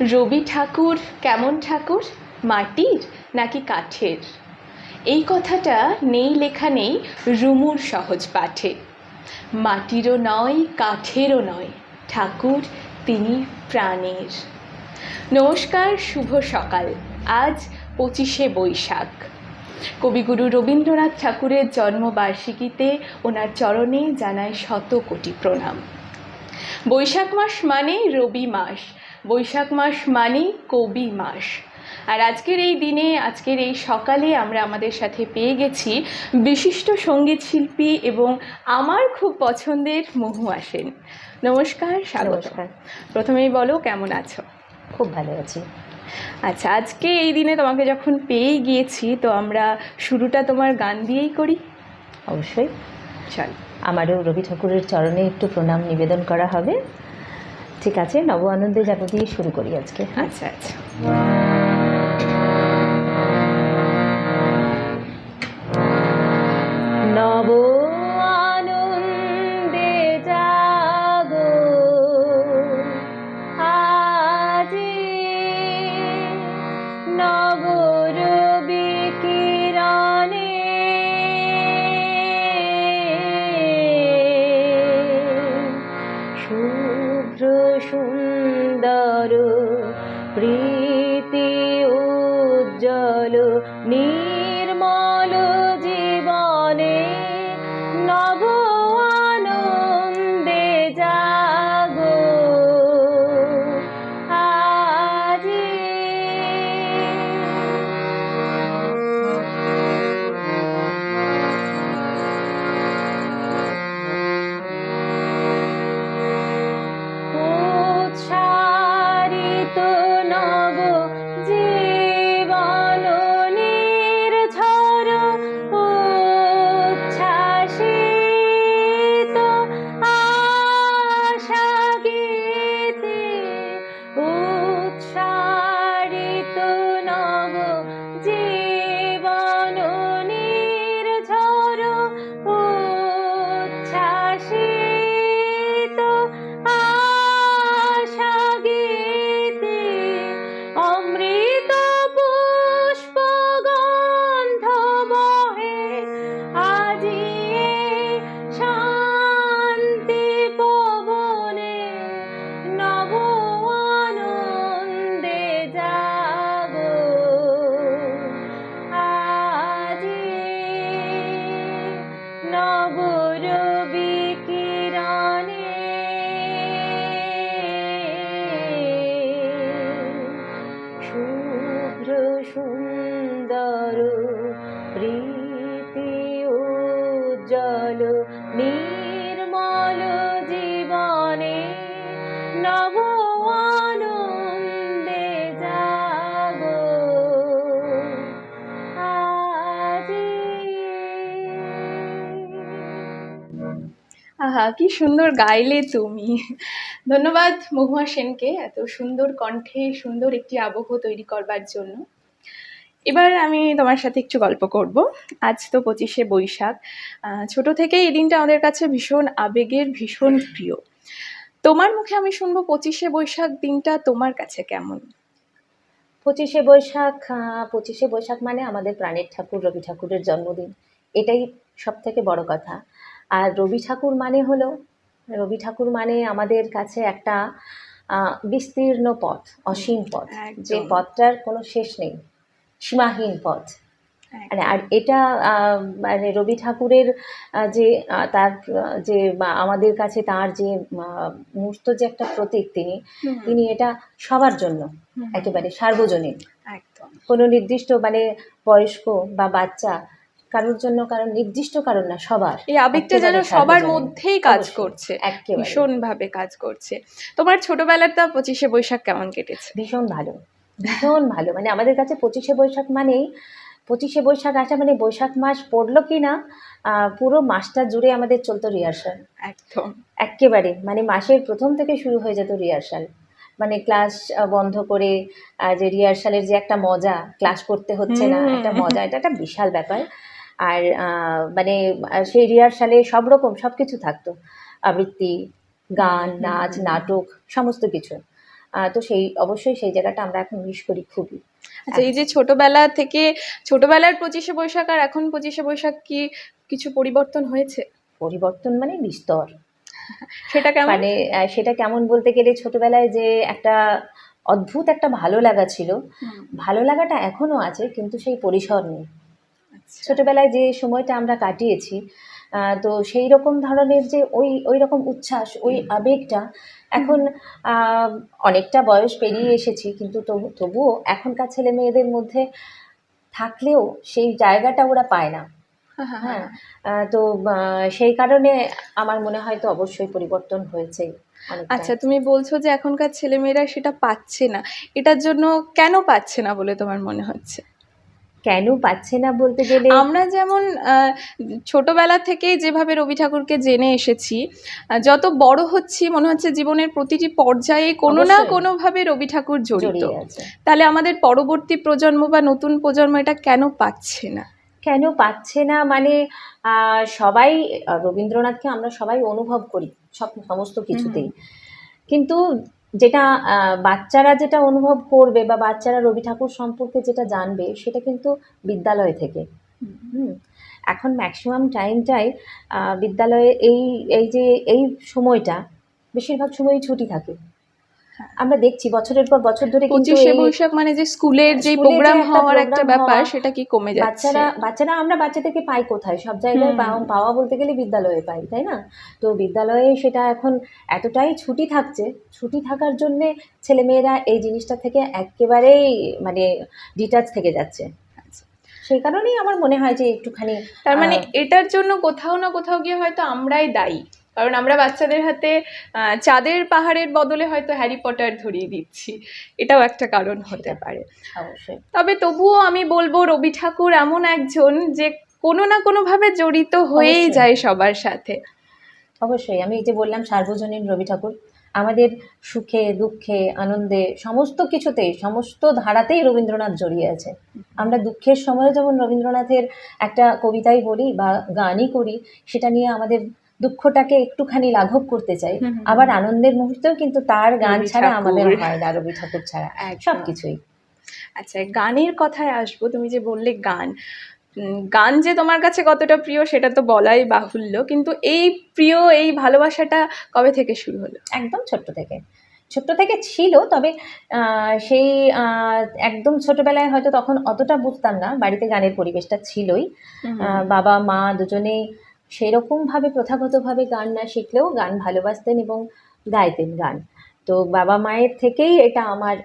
রবি ঠাকুর কেমন ঠাকুর? মাটির নাকি কাঠের? এই কথাটা নেই, লেখা নেই, রুমুর সহজ পাঠে। মাটিরও নয়, কাঠেরও নয়, ঠাকুর তিনি প্রাণের। নমস্কার, শুভ সকাল। আজ পঁচিশে বৈশাখ। কবিগুরু রবীন্দ্রনাথ ঠাকুরের জন্মবার্ষিকীতে ওনার চরণে জানায় শত কোটি প্রণাম। বৈশাখ মাস মানে রবি মাস। বৈশাখ মাস মানেই কবি মাস। আর আজকের এই দিনে আজকের এই সকালে আমরা আমাদের সাথে পেয়ে গেছি বিশিষ্ট সংগীত শিল্পী এবং আমার খুব পছন্দের মহু আসেন। নমস্কার স্বাগত। প্রথমেই বলো কেমন আছো? খুব ভালো আছি। আচ্ছা আজকে এই দিনে তোমাকে যখন পেয়ে গিয়েছি তো আমরা শুরুটা তোমার গান দিয়েই করি। অবশ্যই। চল। আমারও রবি ঠাকুরের চরণে একটু প্রণাম নিবেদন করা হবে। ঠিক আছে নব আনন্দে যাব দিয়ে শুরু করি আজকে। আচ্ছা আচ্ছা। আহা, কি সুন্দর গাইলে তুমি। ধন্যবাদ মহুয়া সেনকে এত সুন্দর কণ্ঠে, সুন্দর একটি আবহ তৈরি করবার জন্য। এবার আমি তোমার সাথে একটু গল্প করব। আজ তো পঁচিশে বৈশাখ। ছোট থেকে এই দিনটা আমাদের কাছে ভীষণ আবেগের, ভীষণ প্রিয়। তোমার মুখে আমি শুনব পঁচিশে বৈশাখ দিনটা তোমার কাছে কেমন? পঁচিশে বৈশাখ পঁচিশে বৈশাখ মানে আমাদের প্রাণের ঠাকুর, রবি ঠাকুরের জন্মদিন। এটাই সব থেকে বড় কথা। আর রবি ঠাকুর মানে হলো রবি ঠাকুর মানে আমাদের কাছে একটা বিস্তীর্ণ পথ অসীম পথ যে পথটার কোনো শেষ নেই সীমাহীন পথ। মানে আর এটা মানে রবি ঠাকুরের যে তার যে বা আমাদের কাছে তার যে মূর্ত যে একটা প্রতীক তিনি তিনি এটা সবার জন্য একেবারে সার্বজনীন। কোনো নির্দিষ্ট মানে বয়স্ক বা বাচ্চা কারোর জন্য কারণ নির্দিষ্ট কারণ না সবার। এই আবেগটা যেন সবার মধ্যেই কাজ করছে ভীষণ ভাবে কাজ করছে। তোমার ছোটবেলাটা পঁচিশে বৈশাখ কেমন কেটেছে? ভীষণ ভালো ভীষণ ভালো। মানে আমাদের কাছে পঁচিশে বৈশাখ মানেই পঁচিশে বৈশাখ আসা মানে বৈশাখ মাস পড়ল কি না পুরো মাসটা জুড়ে আমাদের চলতো রিহার্সাল একদম। একেবারে মানে মাসের প্রথম থেকে শুরু হয়ে যেত রিহার্সাল মানে ক্লাস বন্ধ করে যে রিহার্সালের যে একটা মজা ক্লাস করতে হচ্ছে না। একটা মজা এটা একটা বিশাল ব্যাপার। আর মানে সেই রিহার্সালে সব রকম সব কিছু থাকতো। আবৃত্তি গান নাচ নাটক সমস্ত কিছু। তো সেই অবশ্যই সেই জায়গাটা আমরা এখন মিস করি খুবই। আচ্ছা এই যে ছোটবেলা থেকে ছোটবেলার পঁচিশে বৈশাখ আর এখন পঁচিশে বৈশাখ কি কিছু পরিবর্তন হয়েছে? পরিবর্তন মানে বিস্তর। সেটা কেমন? মানে সেটা কেমন বলতে গেলে ছোটবেলায় যে একটা অদ্ভুত একটা ভালো লাগা ছিল। ভালো লাগাটা এখনও আছে কিন্তু সেই পরিসর নেই। ছোটবেলায় যে সময়টা আমরা কাটিয়েছি তো সেই রকম ধরনের যে ওই ওই রকম উচ্ছ্বাস ওই আবেগটা এখন অনেকটা বয়স পেরিয়ে এসেছি কিন্তু তবুও এখনকার ছেলে মেয়েদের মধ্যে থাকলেও সেই জায়গাটা ওরা পায় না। হ্যাঁ, হ্যাঁ, হ্যাঁ হ্যাঁ। তো সেই কারণে আমার মনে হয় তো অবশ্যই পরিবর্তন হয়েছে আচ্ছা তুমি বলছো যে এখনকার ছেলেমেয়েরা সেটা পাচ্ছে না। এটার জন্য কেন পাচ্ছে না বলে তোমার মনে হচ্ছে? কেন পাচ্ছে না বলতে গেলে? আমরা যেমন ছোটবেলা থেকে যেভাবে রবি ঠাকুরকে জেনে এসেছি যত বড় হচ্ছি মনে হচ্ছে জীবনের প্রতিটি পর্যায়ে কোনো না কোনোভাবে রবি ঠাকুর জড়িত। তাহলে আমাদের পরবর্তী প্রজন্ম বা নতুন প্রজন্ম এটা কেন পাচ্ছে না? কেন পাচ্ছে না? মানে সবাই রবীন্দ্রনাথকে আমরা সবাই অনুভব করি সব সমস্ত কিছুতেই। কিন্তু যেটা বাচ্চারা যেটা অনুভব করবে বা বাচ্চারা রবি ঠাকুর সম্পর্কে যেটা জানবে, সেটা কিন্তু বিদ্যালয় থেকে এখন ম্যাক্সিমাম টাইমটাই বিদ্যালয়ে এই এই যে, এই সময়টা, বেশিরভাগ সময়ই ছুটি থাকে। আমরা দেখছি বছরের পর বছর ধরে পঁচিশে বৈশাখ মানে যে স্কুলের যে প্রোগ্রাম হওয়ার একটা ব্যাপার সেটা কি কমে যাচ্ছে? বাচ্চারা বাচ্চারা আমরা বাচ্চাদেরকে পাই কোথায়? সব জায়গায় পাওয়া বলতে গেলে বিদ্যালয়ে পাই তাই না? তো বিদ্যালয়ে সেটা এখন এতটাই ছুটি থাকছে ছুটি থাকার জন্যে ছেলেমেয়েরা এই জিনিসটা থেকে একেবারেই মানে ডিটাচ থেকে যাচ্ছে। আচ্ছা। সেই কারণেই আমার মনে হয় যে একটুখানি তার মানে এটার জন্য কোথাও না কোথাও গিয়ে হয়তো আমরাই দায়ী। কারণ আমরা বাচ্চাদের হাতে চাঁদের পাহাড়ের বদলে হয়তো হ্যারি পটার ধরিয়ে দিচ্ছি। এটাও একটা কারণ হতে পারে। অবশ্যই। তবে তবুও আমি বলব রবি ঠাকুর এমন একজন যে কোনো না কোনোভাবে জড়িত হয়েই যায় সবার সাথে। অবশ্যই আমি এই যে বললাম সার্বজনীন রবি ঠাকুর আমাদের সুখে দুঃখে আনন্দে সমস্ত কিছুতেই সমস্ত ধারাতেই রবীন্দ্রনাথ জড়িয়ে আছে। আমরা দুঃখের সময় যেমন রবীন্দ্রনাথের একটা কবিতাই বলি বা গানই করি সেটা নিয়ে আমাদের দুঃখটাকে একটুখানি লাঘব করতে চাই। আবার আনন্দের মুহূর্তেও কিন্তু তার গান ছাড়া আমাদের হয় না রবি ঠাকুর ছাড়া। একদম। সব কিছুই আচ্ছা গানের কথায় আসব। তুমি যে বললে গান গান যে তোমার কাছে কতটা প্রিয় সেটা তো বলাই বাহুল্য কিন্তু এই প্রিয় এই ভালোবাসাটা কবে থেকে শুরু হলো? একদম ছোট্ট থেকে। ছোট্ট থেকে ছিল তবে আহ, সেই একদম ছোটবেলায় হয়তো তখন অতটা বুঝতাম না বাড়িতে গানের পরিবেশটা ছিলই। বাবা মা দুজনেই সেরকমভাবে প্রথাগতভাবে গান না শিখলেও গান ভালোবাসতেন এবং গাইতেন গান। তো বাবা মায়ের থেকেই এটা আমার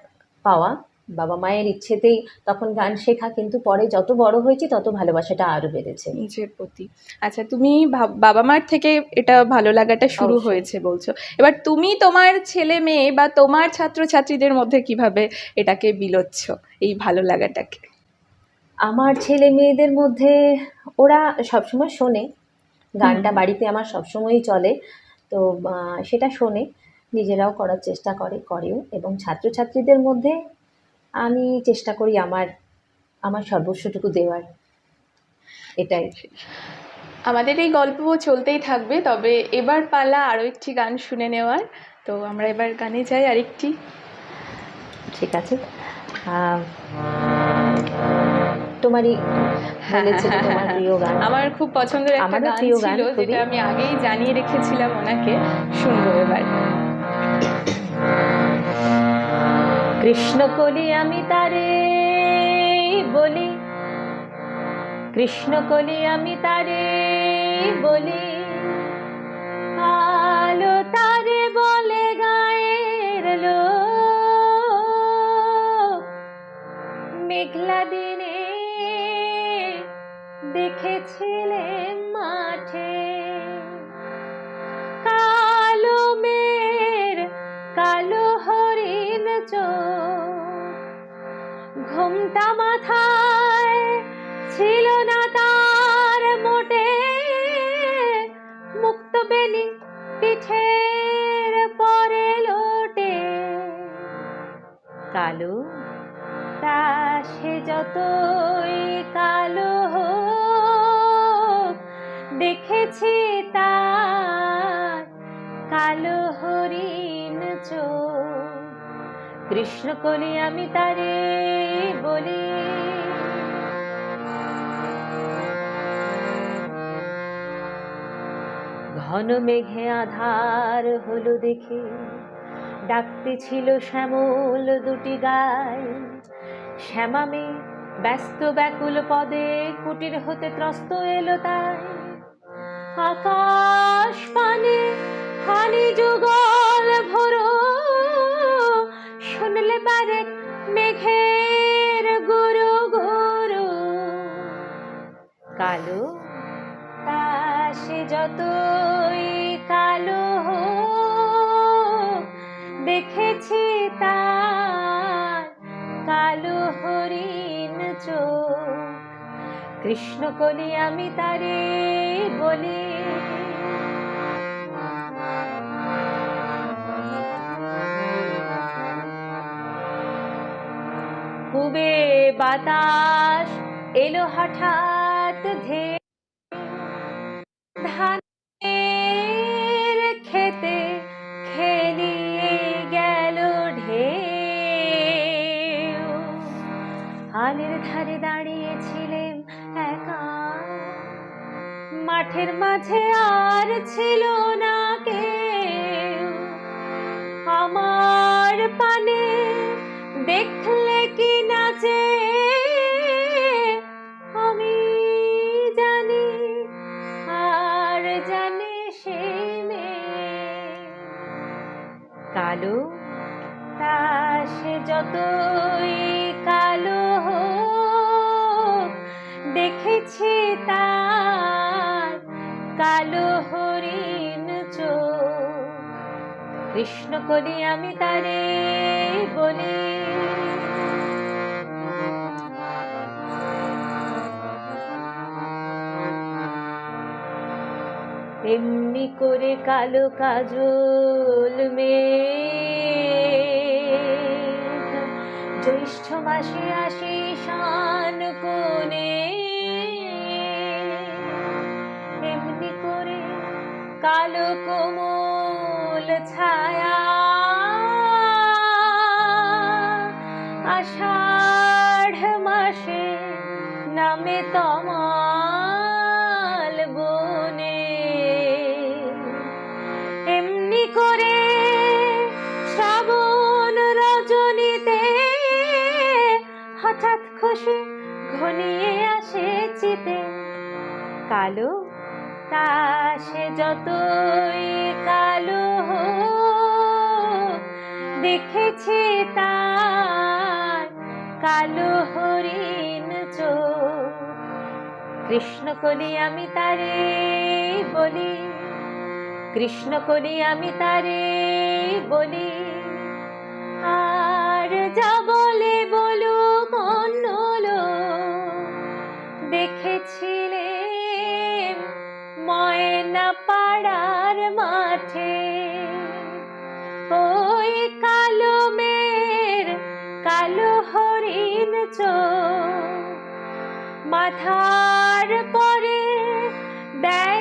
পাওয়া। বাবা মায়ের ইচ্ছেতেই তখন গান শেখা কিন্তু পরে যত বড় হয়েছি তত ভালোবাসাটা আরও বেড়েছে। নিজের প্রতি। আচ্ছা তুমি বাবা মার থেকে এটা ভালো লাগাটা শুরু হয়েছে বলছো। এবার তুমি তোমার ছেলে মেয়ে বা তোমার ছাত্রছাত্রীদের মধ্যে কীভাবে এটাকে বিলোচ্ছ এই ভালো লাগাটাকে? আমার ছেলে মেয়েদের মধ্যে ওরা সবসময় শোনে। গানটা বাড়িতে আমার সবসময়ই চলে। তো সেটা শোনে নিজেরাও করার চেষ্টা করে করেও। এবং ছাত্রছাত্রীদের মধ্যে আমি চেষ্টা করি আমার আমার সর্বস্বটুকু দেওয়ার। এটাই। আমাদের এই গল্প চলতেই থাকবে তবে এবার পালা আরও একটি গান শুনে নেওয়ার। তো আমরা এবার গানে যাই আরেকটি। ঠিক আছে। তোমারই বলেছে যে তোমার প্রিয় গান। আমার খুব পছন্দের একটা গান ছিল যেটা আমি আগেই জানিয়ে রেখেছিলাম ওনাকে। শুনব এবার। কৃষ্ণ কলি আমি তারে বলি কৃষ্ণ কলি আমি তারে বলি কালো তারে বলে গায়ের লোক মেঘলা দিনে দেখেছিলেন মাঠে। কালো মের কালো হরিণ চোখ। ঘুমটা মাথায় ছিল না তার মোটে। মুক্ত বেনি পিঠের পরে লোটে। কালো, তা সে যতই কালো দেখেছি তার কালো হরিণ চোখ। কৃষ্ণ কলি আমি তারে বলি, ঘন মেঘে আধার হলো দেখে। ডাকতে ছিল শ্যামল দুটি গায়। শ্যামা মেয়ে ব্যস্ত ব্যাকুল পদে কুটির হতে ত্রস্ত এলো তাই। আকাশ পানে হানি যুগল ভরো। শুনলে পারে মেঘের গুরু গুরু কালো তা যতই কালো দেখেছি তার কালো হরিণ চোখ। কৃষ্ণ কলি আমি তারে বলি পুবে বাতাস এলো হঠাৎ ধে ধানের খেতে খেলিয়ে গেল ঢেউ। হালের ধারে দাঁড়িয়েছিলেন একা। মাঠের মাঝে আর ছিল না কালো, তা সে যতই কালো দেখেছি তার কালো হরিণ চোখ। কৃষ্ণ করি আমি তারে বলি। এমনি করে কালো কাজল মেঘ। জ্যৈষ্ঠ মাসে আসি শান কোণে। এমনি করে কালো কোমল ছায়া আষাঢ় মাসে নামে তমাল কালো, তা সে যতই কালো দেখেছি তার কালো হরিণ চোখ। কৃষ্ণ কলি আমি তারে বলি, কৃষ্ণ কলি আমি তারে বলি, আর যা বলে বলুক অন্য লোক পাড়ার মাঠে ওই কালো মের কালো হরিণ চোখ মাথার পরে দেয়নি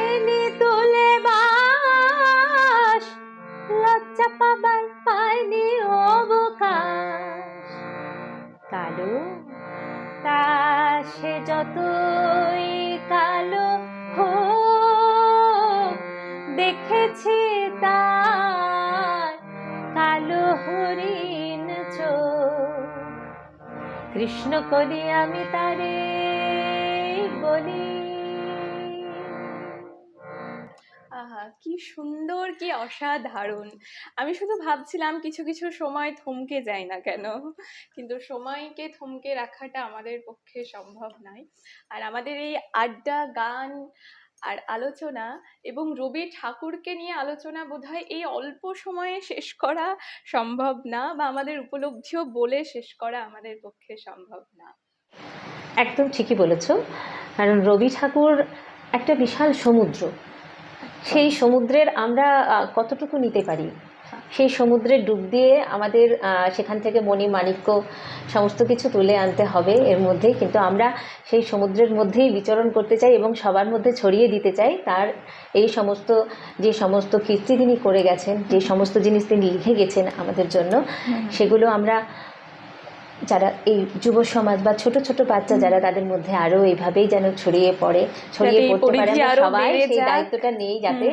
কৃষ্ণ করি আমি তারে বলি। আহা, কি সুন্দর, কি অসাধারণ। আমি শুধু ভাবছিলাম কিছু কিছু সময় থমকে যায় না কেন, কিন্তু সময়কে থমকে রাখাটা আমাদের পক্ষে সম্ভব নয়। আর আমাদের এই আড্ডা, গান আর আলোচনা এবং রবি ঠাকুরকে নিয়ে আলোচনা বোধহয় এই অল্প সময়ে শেষ করা সম্ভব না বা আমাদের উপলব্ধিও বলে শেষ করা আমাদের পক্ষে সম্ভব না। একদম ঠিকই বলেছ কারণ রবি ঠাকুর একটা বিশাল সমুদ্র। সেই সমুদ্রের আমরা কতটুকু নিতে পারি? সেই সমুদ্রে ডুব দিয়ে আমাদের সেখান থেকে মণি মাণিক্য সমস্ত কিছু তুলে আনতে হবে এর মধ্যে কিন্তু আমরা সেই সমুদ্রের মধ্যেই বিচরণ করতে চাই এবং সবার মধ্যে ছড়িয়ে দিতে চাই। তার এই সমস্ত যে সমস্ত কীর্তি তিনি করে গেছেন যে সমস্ত জিনিস তিনি লিখে গেছেন আমাদের জন্য সেগুলো আমরা যারা এই যুব সমাজ বা ছোট ছোট বাচ্চা যারা তাদের মধ্যে আরও এইভাবেই যেন ছড়িয়ে পড়ে ছড়িয়ে পড়তে পারে সবাই সেই দায়িত্বটা নেই যাতে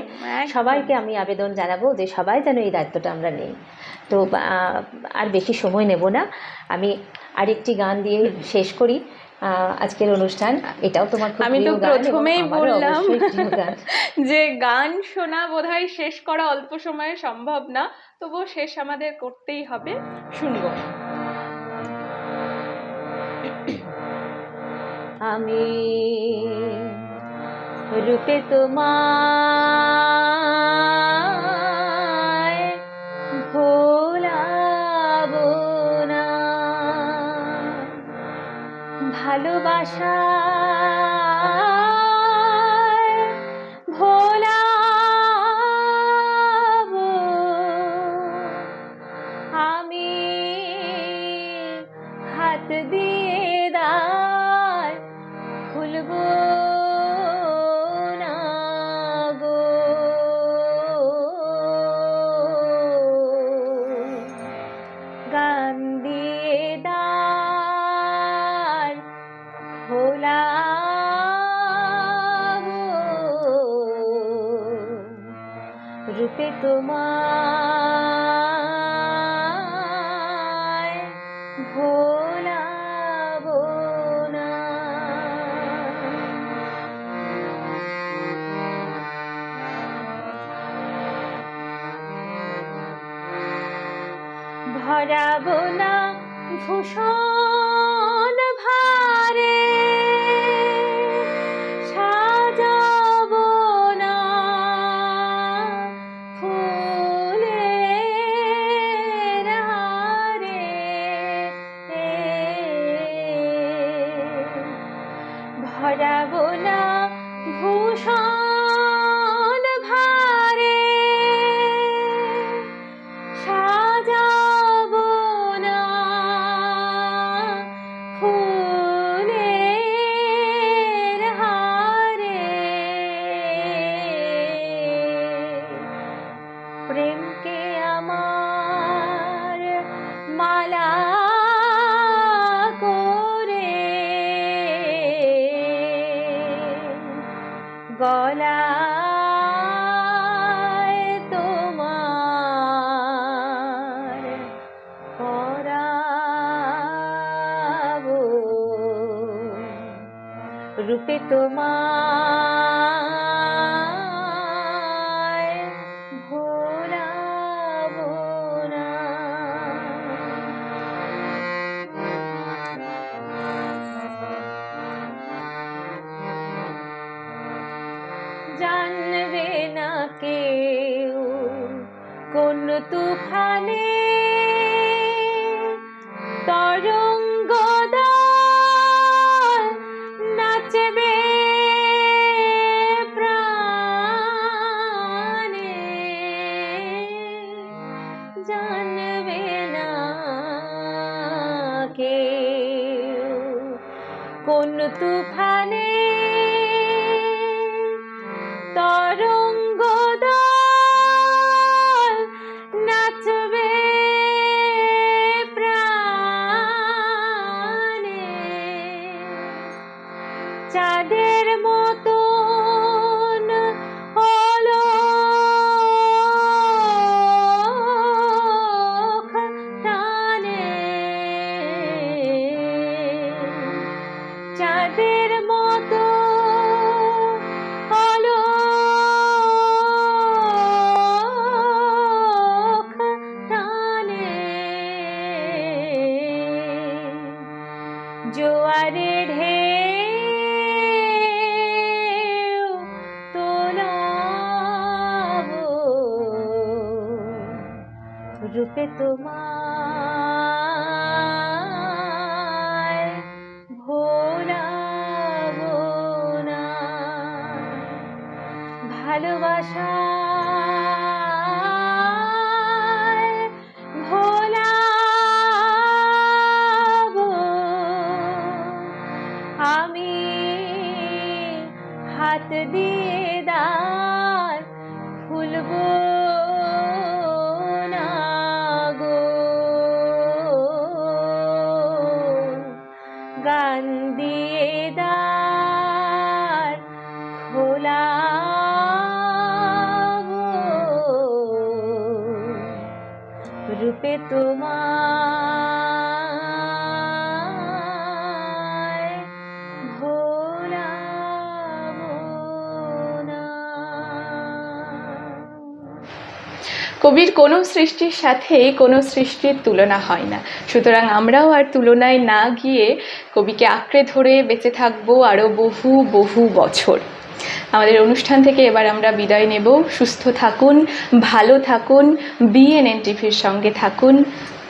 সবাইকে আমি আবেদন জানাব যে সবাই যেন এই দায়িত্বটা আমরা নেই। তো আর বেশি সময় নেব না। আমি আরেকটি গান দিয়ে শেষ করি। আজকের অনুষ্ঠান এটাও তোমার আমি তো প্রথমেই বললাম। যে গান শোনা বোধহয় শেষ করা অল্প সময়ে সম্ভব না তবুও শেষ আমাদের করতেই হবে। শুনব। আমি রূপে তোমার ভোলাব না। ভালোবাসা গান দিয়ে দার খোলাবো রূপে তোমায় গলায় তোমার পরাব। রূপে তোমায় কোন তুফানে তরঙ্গ চাঁদের মতন রূপে না। কবির কোনো সৃষ্টির সাথে কোনো সৃষ্টির তুলনা হয় না। সুতরাং আমরাও আর তুলনায় না গিয়ে কবিকে আঁকড়ে ধরে বেঁচে থাকব আরও বহু বহু বছর। আমাদের অনুষ্ঠান থেকে এবার আমরা বিদায় নেব। সুস্থ থাকুন, ভালো থাকুন বিএনএন টিভির সঙ্গে থাকুন।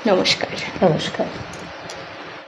নমস্কার। নমস্কার।